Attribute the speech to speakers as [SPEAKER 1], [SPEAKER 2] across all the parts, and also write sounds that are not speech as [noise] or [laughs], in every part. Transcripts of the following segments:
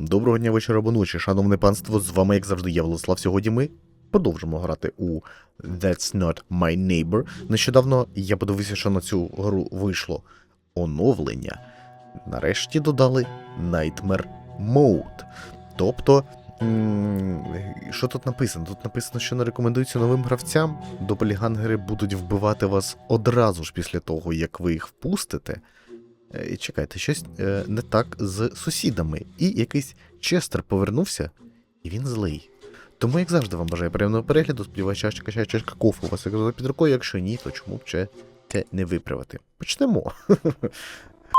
[SPEAKER 1] Доброго дня вечора або ночі, шановне панство. З вами, як завжди, я Владислав. Сьогодні ми продовжимо грати у That's Not My Neighbor. Нещодавно я подивився, що на цю гру вийшло оновлення. Нарешті додали Nightmare Mode. Тобто, що тут написано? Тут написано, що не рекомендується новим гравцям. Доppelгангери будуть вбивати вас одразу ж після того, як ви їх впустите. Е, Чекайте, щось е, не так з сусідами. І якийсь Честер повернувся, і він злий. Тому, як завжди, вам бажаю приємного перегляду. Сподіваюся, чашка чай, чашка кофе у вас під рукою. Якщо ні, то чому б ще це не виправити? Почнемо. [laughs]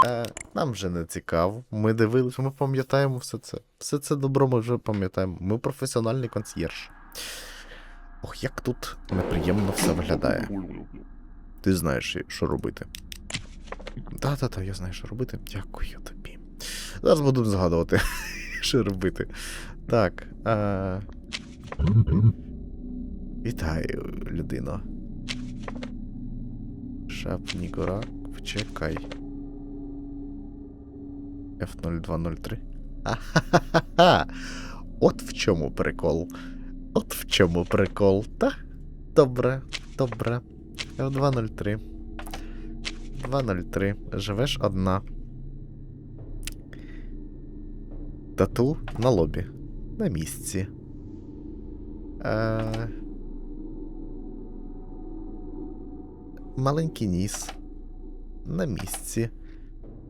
[SPEAKER 1] Е, Нам вже не цікаво. Ми дивилися, ми пам'ятаємо все це. Все це добро ми вже пам'ятаємо. Ми професіональний консьєрж. Ох, як тут неприємно все виглядає. Ти знаєш, що робити. Та-та-та, я знаю, що робити. Дякую тобі. Зараз буду згадувати, [laughs] що робити. Так. А... Вітаю, людино. Шапнігора, почекай. F0203. Ахахаха! От в чому прикол. От в чому прикол, та? Добре, добре. F203. 203. Живеш одна. Тату на лобі. На місці. Е... Маленький ніс. На місці.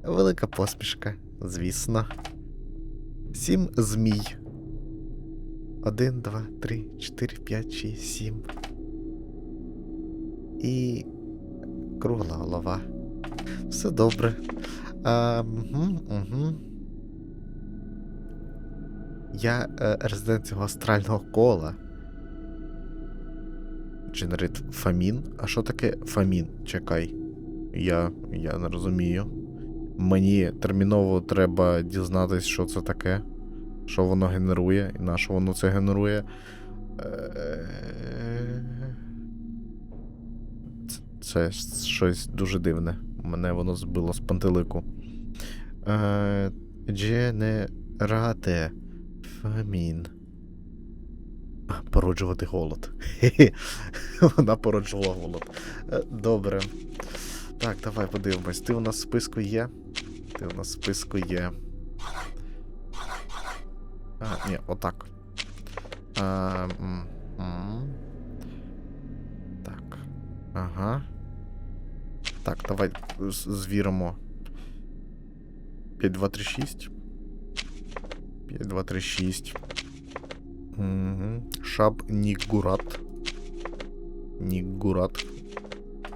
[SPEAKER 1] Велика посмішка, звісно. Сім змій. Один, два, три, чотири, п'ять, шість, сім. І кругла голова. Все добре. А, угу, угу. Я е, резидент цього астрального кола. Generate фамін. А що таке фамін? Чекай. Я, я не розумію. Мені терміново треба дізнатись, що це таке. Що воно генерує, і на що воно це генерує. Е, Це щось дуже дивне. Мене воно збило з пантелику. Е, Дженерате. Фамін. Породжувати голод. [laughs] Вона породжувала голод. Е, Добре. Так, давай подивимось. Ти у нас в списку є? Ти у нас в списку є. А, ні, отак. А, м, м. Так. Ага. Так, давай з- звіримо. 5236. 5236. Угу. Шаб Нігурат. Нігурат.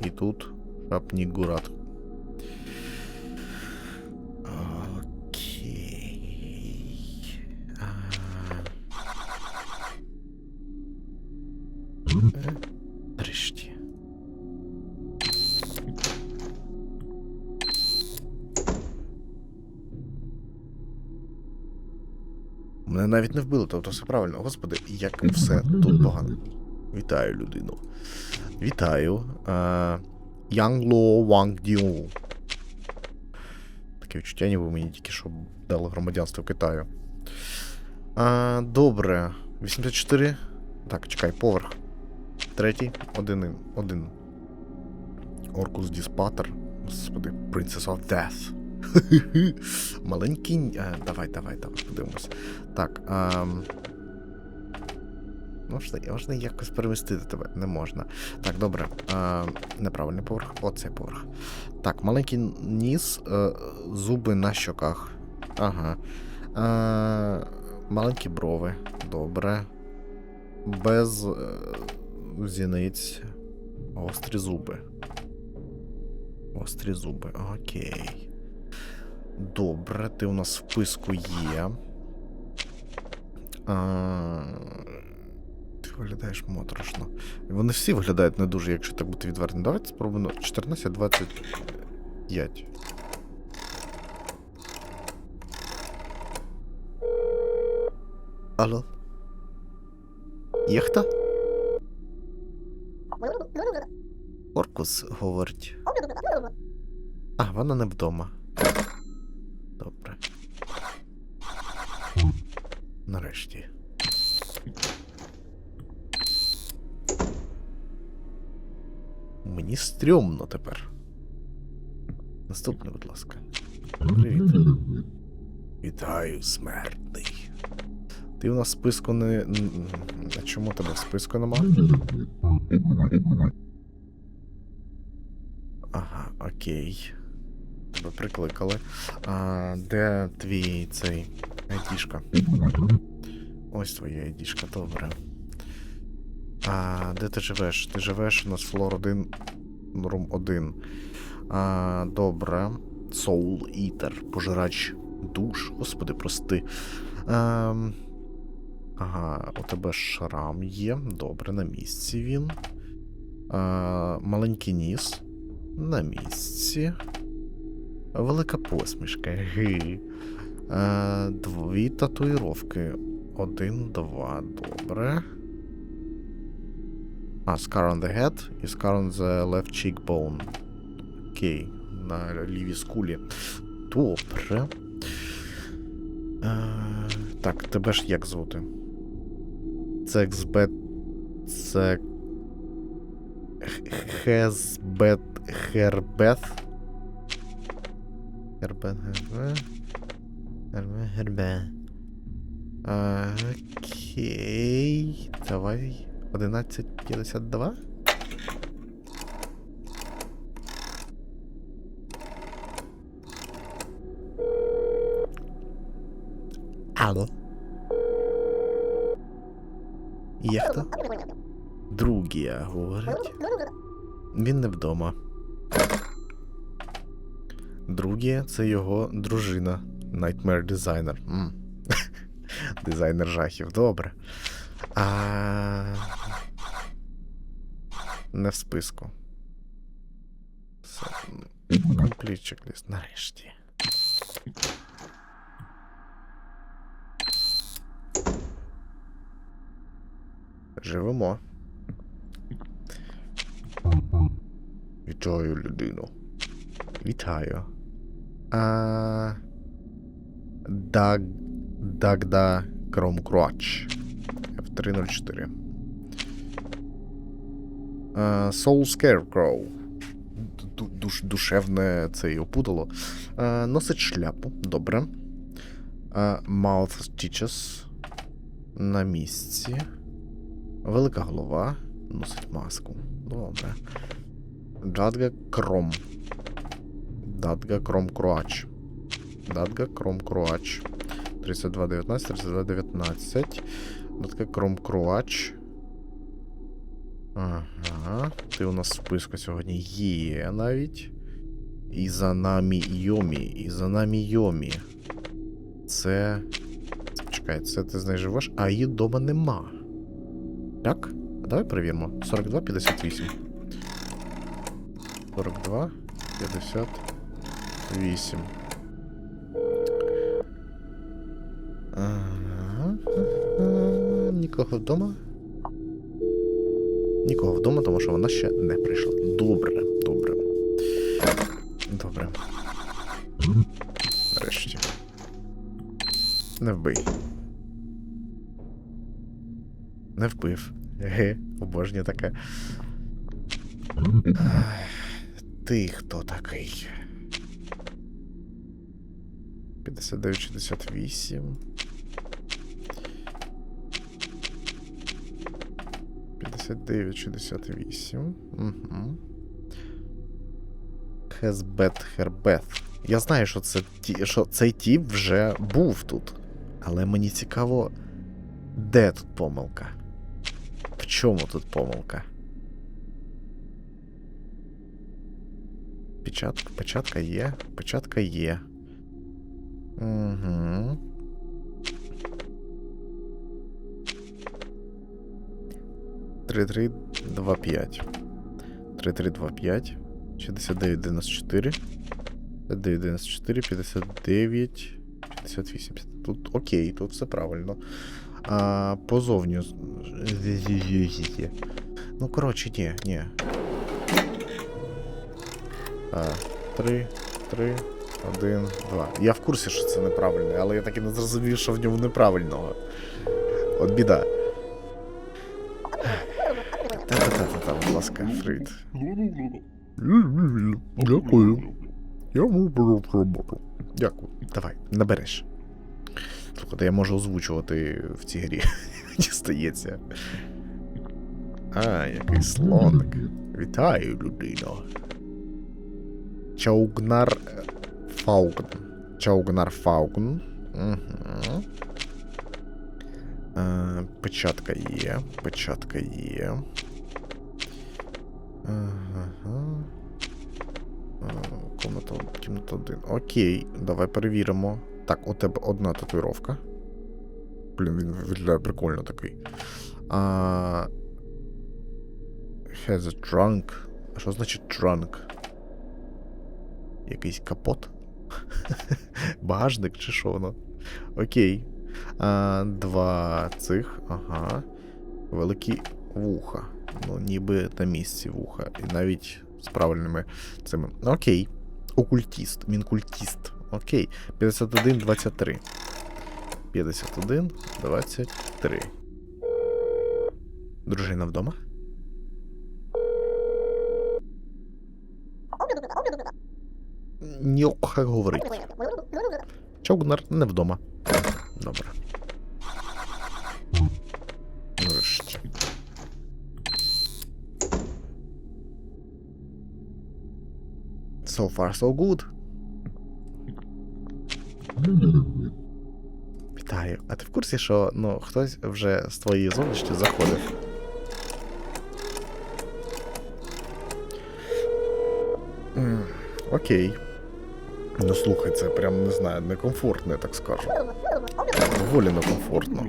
[SPEAKER 1] І тут Шаб Нігурат. Мене навіть не вбили, тобто все правильно. Господи, як все тут погано. Вітаю, людину. Вітаю. Е, Янгло Ванг Діу. Таке відчуття, ніби мені тільки що дали громадянство Китаю. А, добре. 84. Так, чекай, поверх. Третій. Один. Один. Оркус Діспатер. Господи, Princess of Death. [laughs] Маленький. А, давай, давай, давай, подивимось. Так. А... Можна, можна якось перемістити тебе? Не можна. Так, добре. А, неправильний поверх. Оцей поверх. Так, маленький ніс, е, зуби на щоках. Ага. А, маленькі брови. Добре. Без е, зіниць. Гострі зуби. Гострі зуби. Окей. Добре, ти у нас в списку є. А, ти виглядаєш моторошно. Вони всі виглядають не дуже, якщо так бути відвертим. Давайте спробуємо 14-25. Алло? Є хто? Оркус говорить. А, вона не вдома. Добре. Нарешті. Мені стрьомно тепер. Наступне, будь ласка. Привіт. Вітаю, смертний. Ти у нас в списку не. А чому тебе в списку нема? Ага, окей. Тебе прикликали. А, де твій цей айдішка? Ось твоя айдішка, добре. А, де ти живеш? Ти живеш у нас флор 1, рум 1. А, добре. Soul Eater, пожирач душ. Господи, прости. Ем... Ага, у тебе шрам є. Добре, на місці він. А, маленький ніс. На місці. Велика посмішка. Ги. А, дві татуїровки. Один, два, добре. А, scar on the head і scar on the left cheekbone. Окей, на лівій скулі. Добре. Е, так, тебе ж як звати? Це XB... Це... Хезбет... Хербет? Хербет... Хербет... Окей... Давай... 11.52? Алло. Є хто? Другія говорить. Він не вдома. Другія це його дружина. Nightmare Designer. М. [laughs] Дизайнер жахів, добре. А... Не в списку. Все. Checklist, нарешті. Живемо. Вітаю, людину. Вітаю. А... Даг... Дагда Кромкруач. F304. А, Soul Scarecrow. Душ, душевне це й опутало. Носить шляпу. Добре. Mouth Stitches. На місці. Велика голова. Носить маску. Добре. Дадга Кром. Дадга Кром Круач. Дадга Кром Круач. 3219, 3219. Дадга Кром Круач. Ага. Ти у нас в списку сьогодні є навіть. І за нами Йомі. І за нами Йомі. Це. чекай, це ти з а її вдома нема. Так? Давай перевіримо. 42,58. 42, 58. Ага. Ага. Нікого вдома? Нікого вдома, тому що вона ще не прийшла. Добре, добре. Добре. Нарешті. Не вбий. Не вбив. Ге, обожнюю таке. Ти хто такий? 59-68. 59-68. Угу. Хезбет Хербет. Я знаю, що це що цей тіп вже був тут. Але мені цікаво, де тут помилка? В чому тут помилка? Печатка, печатка є, печатка є. Угу. Три три два п'ять. Три три два п'ять. 69 94. 59 94, 59, 58. Тут окей, тут все правильно. А позовню. Ну, коротше, ні, ні. А, 3, 3, Один, два. Я в курсі, що це неправильне, але я так і не зрозумів, що в ньому неправильного. От біда. Та-та-та-та, будь ласка, Фрид. Дякую. Я беру роботу. Дякую. Давай, набереш. Слухайте, я можу озвучувати в цій грі. [laughs] Мені стається. А, який слоник. Вітаю, людино. Чаугнар Фаугн. Чаугнар Фаугн. Угу. Е, печатка є. Печатка є. Ага. Е, Комната, кімната один. Окей, давай перевіримо. Так, у тебе одна татуїровка. Блін, він виглядає прикольно такий. А... Has a trunk. А що значить trunk? Якийсь капот? [laughs] Багажник чи що воно? Окей. А, два цих. Ага. Великі вуха. Ну, ніби на місці вуха. І навіть з правильними цими. Окей. Окультіст. Мінкультіст. Окей. 51, 23. 51, 23. Дружина вдома? Ньохай говорить. Чогнар не вдома. Добре. Нарешті. So far, so good. Вітаю. А ти в курсі, що ну, хтось вже з твоєї зовнішні заходив? М, Окей. Ну слухай, це прям не знаю, некомфортно, я так скажу. Доволі некомфортно.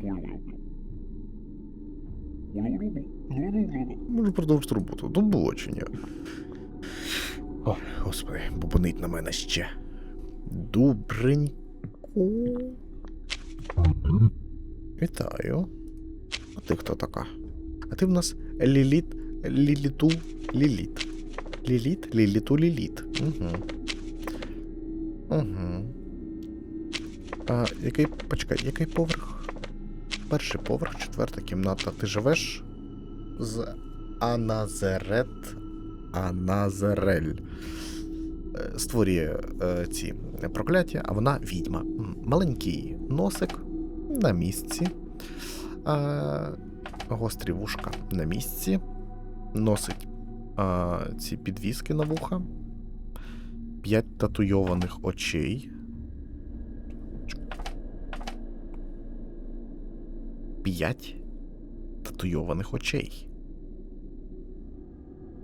[SPEAKER 1] Можу продовжити роботу. До побачення. О, господи, бубонить на мене ще. Добренько. Вітаю. А ти хто така? А ти в нас Ліліт. Ліліту Ліліт. Ліліт, Ліліту Ліліт. Угу. Угу. А який. Почекай, який поверх? Перший поверх, четверта кімната. Ти живеш з Аназерет Аназерель. Е, Створює е, ці прокляття, а вона відьма. Маленький носик на місці. Е, гострі вушка на місці. Носить е, ці підвіски на вуха. П'ять татуйованих очей. П'ять татуйованих очей.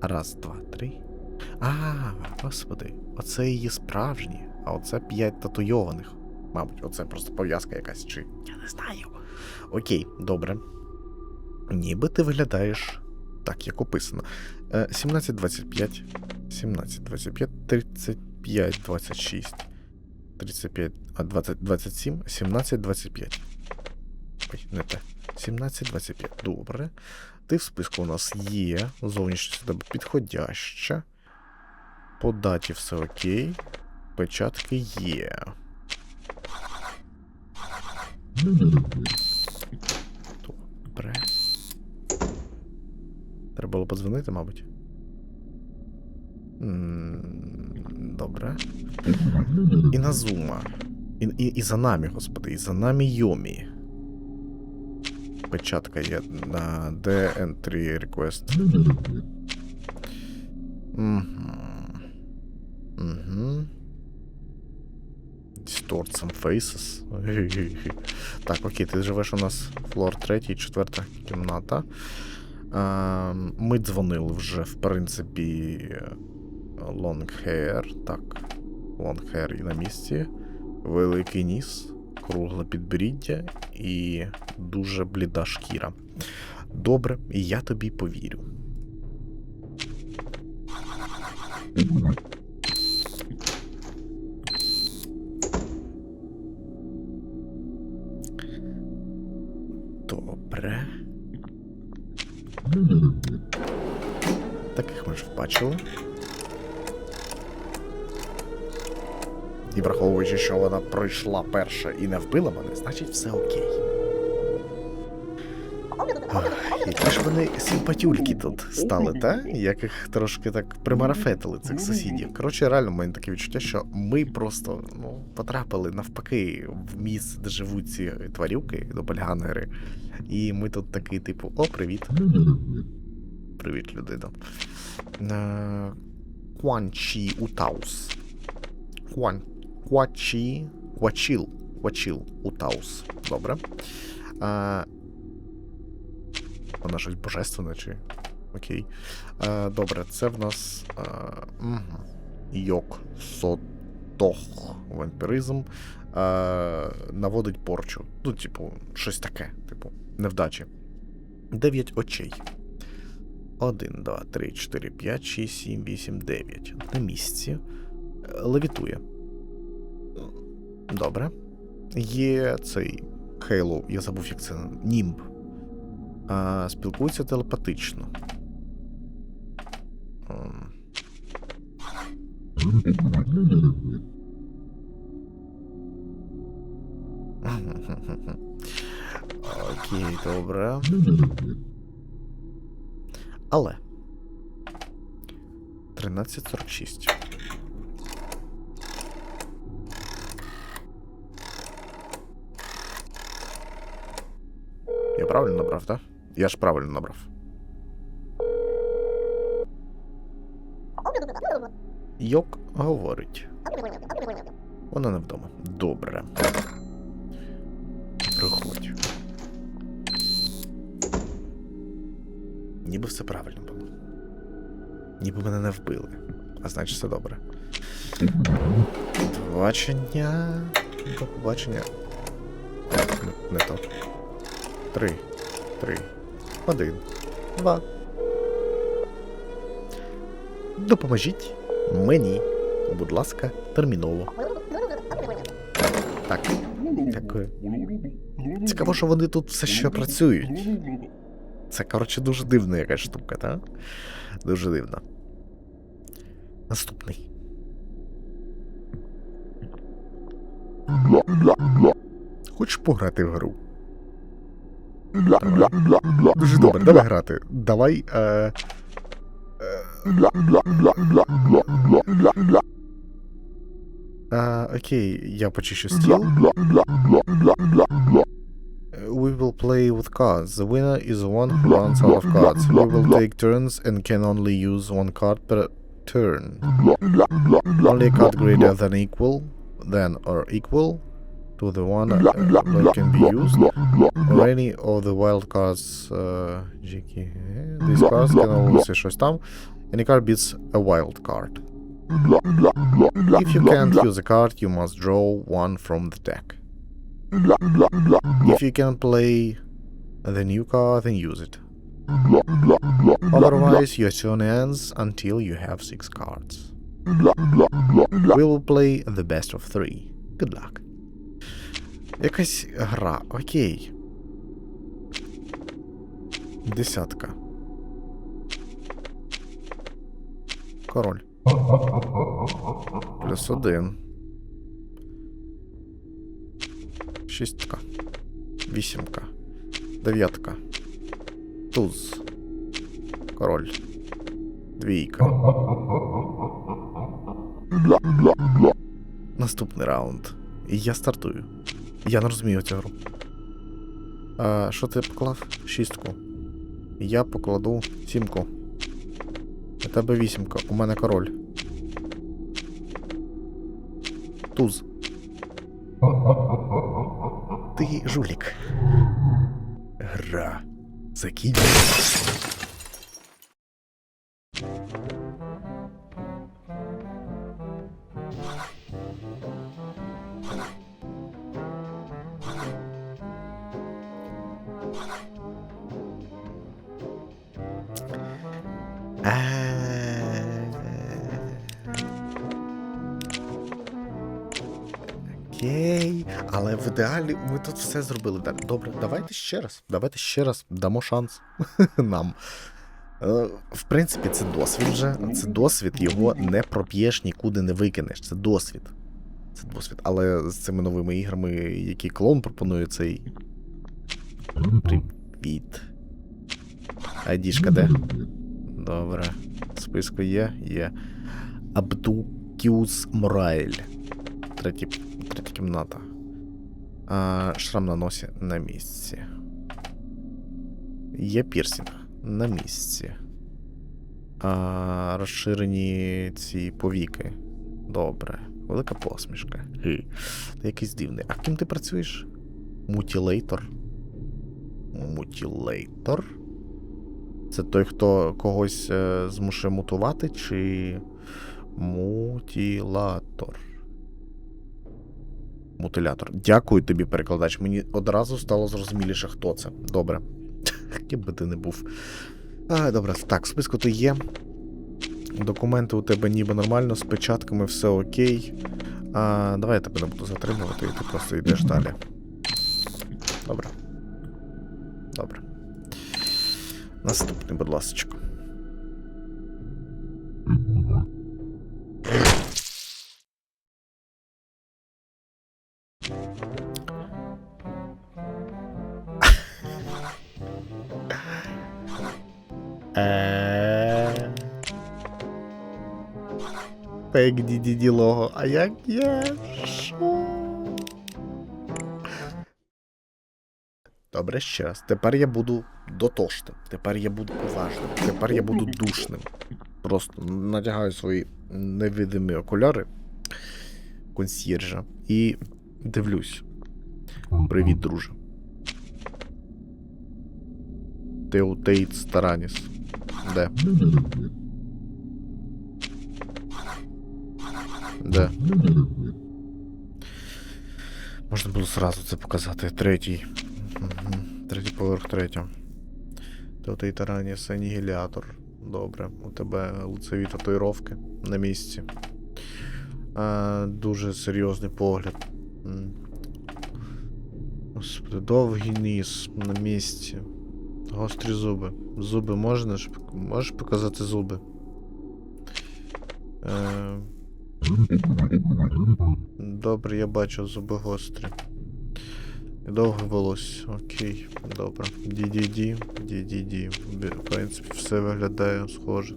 [SPEAKER 1] Раз, два, три. А, господи, оце її справжні, а оце п'ять татуйованих. Мабуть, оце просто пов'язка якась чи. Я не знаю. Окей, добре. Ніби ти виглядаєш так, як описано. Е, 17-25, 17-25, 35-26, 35, а 20, 27, 17-25. Ой, не те. 17-25. Добре. Ти в списку у нас є. Зовнішність у тебе підходяща. По даті все окей. Печатки є. Добре. Треба було подзвонити, мабуть. Добре. І на зума. І, і, і за нами, господи, і за нами Йомі. Печатка є на D-Entry Request. Угу. Угу. Distort some faces. [laughs] Так, окей, ти живеш у нас флор 3, четверта кімната. Ми дзвонили вже, в принципі, long hair. Так, long hair і на місці. Великий ніс, кругле підборіддя і дуже бліда шкіра. Добре, я тобі повірю. Добре. Таких ми ж бачили. І враховуючи, що вона пройшла перша і не вбила мене, значить все окей. Які ж вони симпатюльки тут стали, та? Як їх трошки так примарафетили, цих сусідів. Коротше, реально, в мене таке відчуття, що ми просто ну, потрапили навпаки в місце, де живуть ці тварюки, допельганери. І ми тут такий, типу, о, привіт. Привіт, людина. Е, Куанчі Утаус. Куан... Куачі... Куачіл. Куачіл Утаус. Добре. Е, вона щось божественне чи. Окей. Е, добре, це в нас. Е, угу. Йок Сотох. Вампіризм. Е, наводить порчу. Ну, типу, щось таке. Типу, невдачі. Дев'ять очей. 1, 2, 3, 4, 5, 6, 7, 8, 9. На місці. Левітує. Добре. Є цей Хейло, я забув, як це. Німб. А, спілкується телепатично. Окей, добре. Але. 13.46. правильно набрав, так? Я ж правильно набрав. Йок говорить. Вона не вдома. Добре. Приходь. Ніби все правильно було. Ніби мене не вбили. А значить все добре. Побачення. До побачення. Не, не то. Три. Три. Один. Два. Допоможіть мені. Будь ласка, терміново. Так. Дякую. Цікаво, що вони тут все ще працюють. Це, коротше, дуже дивна якась штука, так? Дуже дивна. Наступний. Хочеш пограти в гру? Давай. Дуже добре, давай грати. Давай. Е... Е, окей, я почищу стіл. We will play with cards. The winner is the one who runs out of cards. We will take turns and can only use one card per turn. Only a card greater than equal, than or equal to the one uh, that can be used, or any of the wild cards. Uh, GK. These cards can always щось там. Any card beats a wild card. If you can't use a card, you must draw one from the deck. If you can play the new card, then use it. Otherwise, your turn ends until you have six cards. We will play the best of three. Good luck. Якась гра, окей. Десятка. Король. Плюс один. Шістка. Вісімка. Дев'ятка. Туз. Король. Двійка. Наступний раунд. І я стартую. Я не розумію цю гру. А, що ти поклав? Шістку. Я покладу сімку. У тебе вісімка, у мене король. Туз. Ти жулік. Гра. Закінчується. Окей, але в ідеалі ми тут все зробили. Добре, давайте ще раз. Давайте ще раз дамо шанс [laughs] нам. Е, В принципі, це досвід вже. Це досвід, його не проп'єш, нікуди не викинеш. Це досвід. Це досвід. Але з цими новими іграми, які клон пропонує цей. Привіт. Айдішка де? Добре. Списку є? Є. Абдукіус Морайль. Третя, третя кімната. А, шрам на носі на місці. Є пірсінг на місці. А, розширені ці повіки. Добре. Велика посмішка. Ти якийсь дивний. А ким ти працюєш? Мутілейтор. Мутілейтор? Це той, хто когось е, змушує мутувати, чи мутілатор? Мутилятор. Дякую тобі, перекладач. Мені одразу стало зрозуміліше, хто це. Добре. [laughs] Ким би ти не був. А, добре, так, списку ти є. Документи у тебе ніби нормально, з печатками все окей. А, давай я тебе не буду затримувати, і ти просто йдеш далі. Добре. Добре. Наступний, будь ласка. Е. Пек ді лого. А як я? Що? Добре, ще раз. Тепер я буду дотошним. Тепер я буду уважним. Тепер я буду душним. Просто надягаю свої невидимі окуляри консьєржа і дивлюсь. Привіт, друже. Теутейт Стараніс. Де? Де? Можна було сразу це показати. Третій. Угу. Третій поверх третього. Теутейт Тараніс Анігілятор. Добре. У тебе лицеві татуїровки на місці. А, дуже серйозний погляд. Господи, довгий ніс на місці. Гострі зуби. Зуби можна? Можеш показати зуби? Е... Добре, я бачу зуби гострі. І довге волосся. Окей, добре. DDD, DDD. В принципі, все виглядає схоже.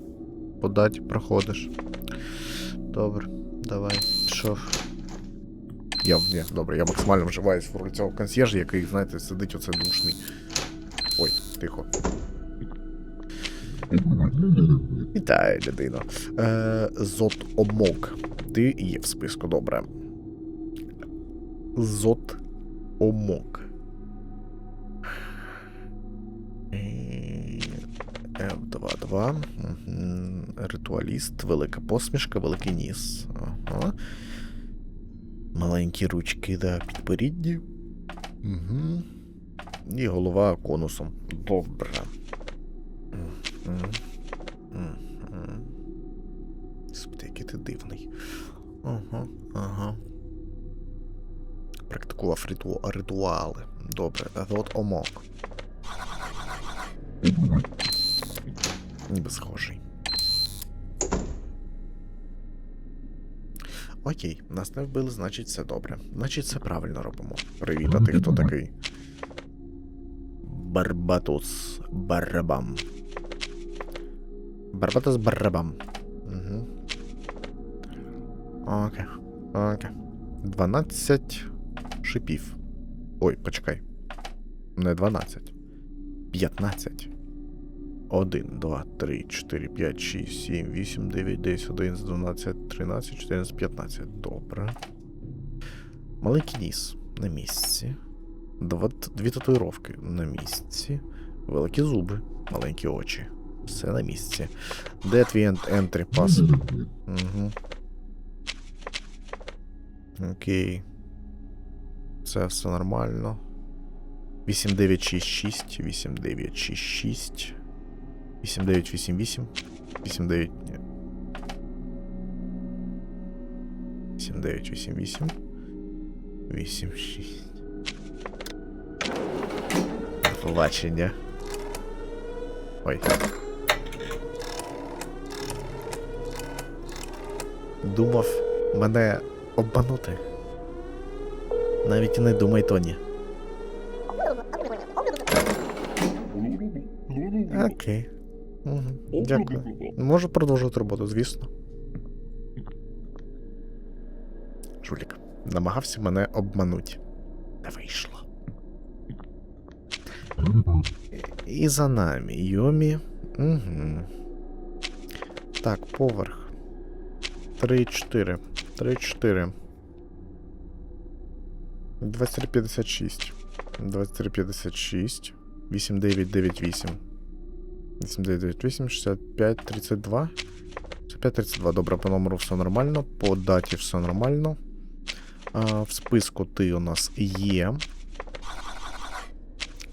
[SPEAKER 1] По даті проходиш. Добре, давай. Пішов. Я, ні, добре, я максимально вживаюсь в роль цього консьєржа, який, знаєте, сидить оце душний. Ой, тихо. Вітаю, людино. Е, Зот Омок. Ти є в списку, добре. Зот Омок. Е, F22. Ритуаліст, велика посмішка, великий ніс. Ага. Маленькі ручки, да, підборідні. Угу. І голова конусом. Добре. Господи, який ти дивний. Ага, ага. Практикував риту... ритуали. Добре, от омок. Ніби схожий. Окей, нас не вбили, значить все добре. Значить, все правильно робимо. Привіт, а ти хто такий? Барбатус Барабам. Барбатус Барабам. Окей. Окей. 12 шипів. Ой, почекай. Не 12. 15. 1, 2, 3, 4, 5, 6, 7, 8, 9, 10, 11, 12, 13, 14, 15. Добре. Маленький ніс на місці. Два, дві татуїровки на місці. Великі зуби, маленькі очі. Все на місці. Де твій ентрі пас? Угу. Окей. Це все нормально. 8966, 8966. 8988. 89. Ні. 8988. 86. Побачення. Ой. Думав мене обманути. Навіть не думай, Тоні. Окей. Угу. Дякую. Можу продовжувати роботу, звісно. Жулік. Намагався мене обманути. Не вийшло. І за нами Йомі. Угу. Так, поверх. 3-4. 3-4. 2356. 2356. 8998. 8998, 65, 32. 65, 32. Добре, по номеру все нормально. По даті все нормально. А, в списку ти у нас є.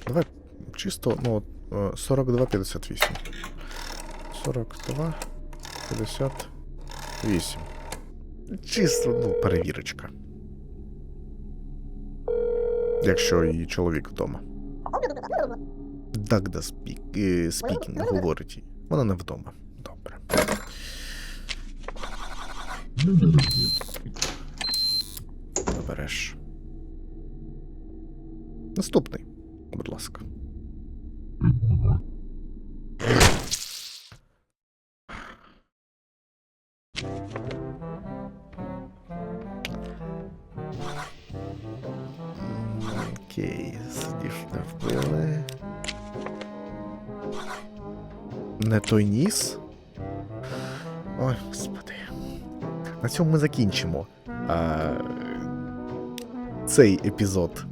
[SPEAKER 1] Давай чисто, ну, от, е, 42, 58. 42, 58. Чисто, ну, перевірочка. Якщо її чоловік вдома. Дагда спік, е, спікінг говорить. їй. Вона не вдома. Добре. Забереш. Наступний, будь ласка. Окей, не вбили. Не той ніс? Ой, господи. На цьому ми закінчимо. А, цей епізод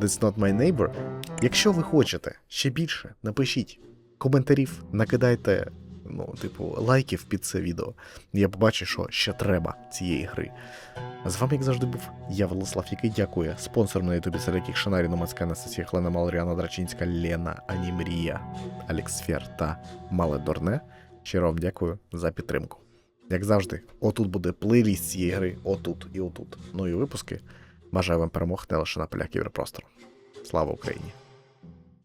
[SPEAKER 1] That's Not My Neighbor. Якщо ви хочете ще більше, напишіть коментарів, накидайте, ну, типу, лайків під це відео. Я побачу, що ще треба цієї гри. З вами, як завжди, був я, Владислав, який дякує спонсорам на ютубі, серед яких Шанарі Номацька Анастасія Хлена Малоріана Драчинська, Лена Анімрія, Алекс та Мале Дорне. Щиро вам дякую за підтримку. Як завжди, отут буде плейліст цієї гри, отут і отут. Ну і випуски. Бажаю вам перемог не лише на полях кіберпростору. Слава Україні!